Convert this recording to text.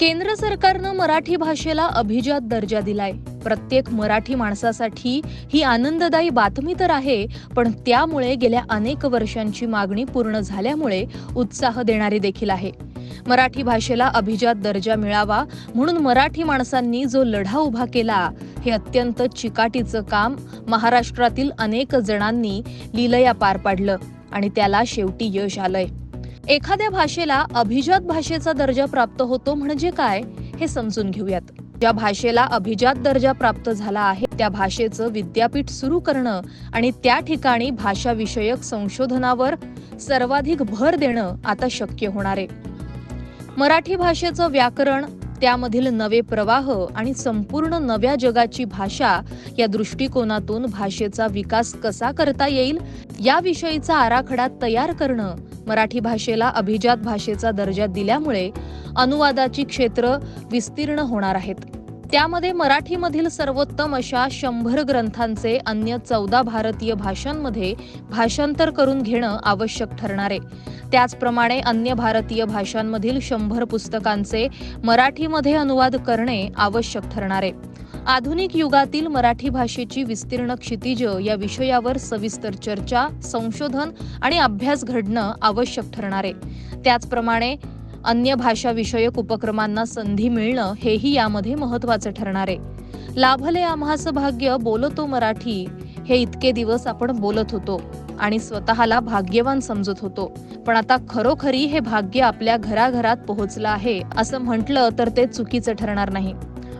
केंद्र सरकारनं मराठी भाषेला अभिजात दर्जा दिलाय. प्रत्येक मराठी माणसासाठी ही आनंददायी बातमी तर आहे पण त्यामुळे गेल्या अनेक वर्षांची मागणी पूर्ण झाल्यामुळे उत्साह देणारी देखील आहे. मराठी भाषेला अभिजात दर्जा मिळावा म्हणून मराठी माणसांनी जो लढा उभा केला हे अत्यंत चिकाटीचं काम महाराष्ट्रातील अनेक जणांनी लिलया पार पाडलं आणि त्याला शेवटी यश आलंय. एखाद्या भाषेला अभिजात भाषेचा दर्जा प्राप्त होतो म्हणजे काय हे समजून घेऊयात. ज्या भाषेला अभिजात दर्जा प्राप्त झाला आहे त्या भाषेचं विद्यापीठ सुरू करणं आणि त्या ठिकाणी भाषाविषयक संशोधनावर सर्वाधिक भर देणं आता शक्य होणार आहे. मराठी भाषेचं व्याकरण त्यामधील नवे प्रवाह आणि संपूर्ण नव्या जगाची भाषा या दृष्टिकोनातून भाषेचा विकास कसा करता येईल याविषयीचा आराखडा तयार करणं मराठी भाषेला अभिजात भाषेचा दर्जा दिल्यामुळे अनुवादाची क्षेत्र विस्तीर्ण होणार आहेत. त्यामध्ये मराठीमधील सर्वोत्तम अशा शंभर ग्रंथांचे अन्य चौदा भारतीय भाषांमध्ये भाषांतर करून घेणं आवश्यक ठरणार आहे. त्याचप्रमाणे अन्य भारतीय भाषांमधील शंभर पुस्तकांचे मराठीमध्ये अनुवाद करणे आवश्यक ठरणार आहे. आधुनिक युगातील मराठी भाषेची विस्तीर्ण क्षितिज या विषयावर सविस्तर चर्चा संशोधन आणि अभ्यास घडणं आवश्यक ठरणार आहे. त्याचप्रमाणे अन्य भाषाविषयक उपक्रमांना संधी मिळणं हेही यामध्ये महत्वाचं ठरणार आहे. लाभले आम्हास भाग्य बोलतो मराठी हे इतके दिवस आपण बोलत होतो आणि स्वतःला भाग्यवान समजत होतो. पण आता खरोखरी हे भाग्य आपल्या घराघरात पोहोचलं आहे असं म्हटलं तर ते चुकीचं ठरणार नाही.